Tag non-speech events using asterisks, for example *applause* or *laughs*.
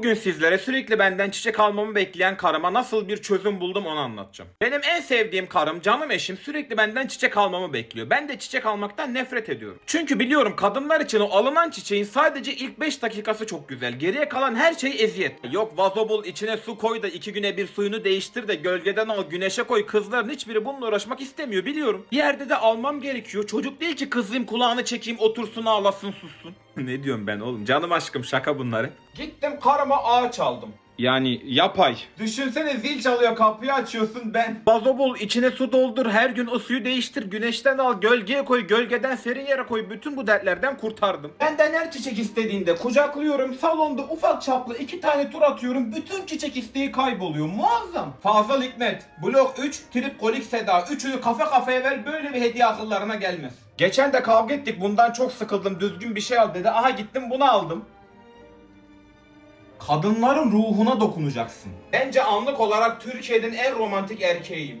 Bugün sizlere sürekli benden çiçek almamı bekleyen karıma nasıl bir çözüm buldum onu anlatacağım. Benim en sevdiğim karım, canım eşim sürekli benden çiçek almamı bekliyor. Ben de çiçek almaktan nefret ediyorum. Çünkü biliyorum kadınlar için o alınan çiçeğin sadece ilk 5 dakikası çok güzel. Geriye kalan her şey eziyet. Yok vazo bul içine su koy da iki güne bir suyunu değiştir de gölgeden al güneşe koy. Kızların hiçbiri bununla uğraşmak istemiyor biliyorum. Bir yerde de almam gerekiyor. Çocuk değil ki kızayım kulağını çekeyim otursun ağlasın sussun. *laughs* ne diyorum ben oğlum canım aşkım şaka bunları. Gittim karıma ağaç aldım. Yani yapay. Düşünsene zil çalıyor kapıyı açıyorsun ben. Vazo bul içine su doldur her gün o suyu değiştir güneşten al gölgeye koy gölgeden serin yere koy bütün bu dertlerden kurtardım. Benden her çiçek istediğinde kucaklıyorum salonda ufak çaplı iki tane tur atıyorum bütün çiçek isteği kayboluyor muazzam. Fazıl Hikmet blok 3 trip kolik seda üçünü kafe kafeye ver böyle bir hediye akıllarına gelmez. Geçen de kavga ettik bundan çok sıkıldım düzgün bir şey al dedi aha gittim bunu aldım. Kadınların ruhuna dokunacaksın. Bence anlık olarak Türkiye'nin en romantik erkeğiyim.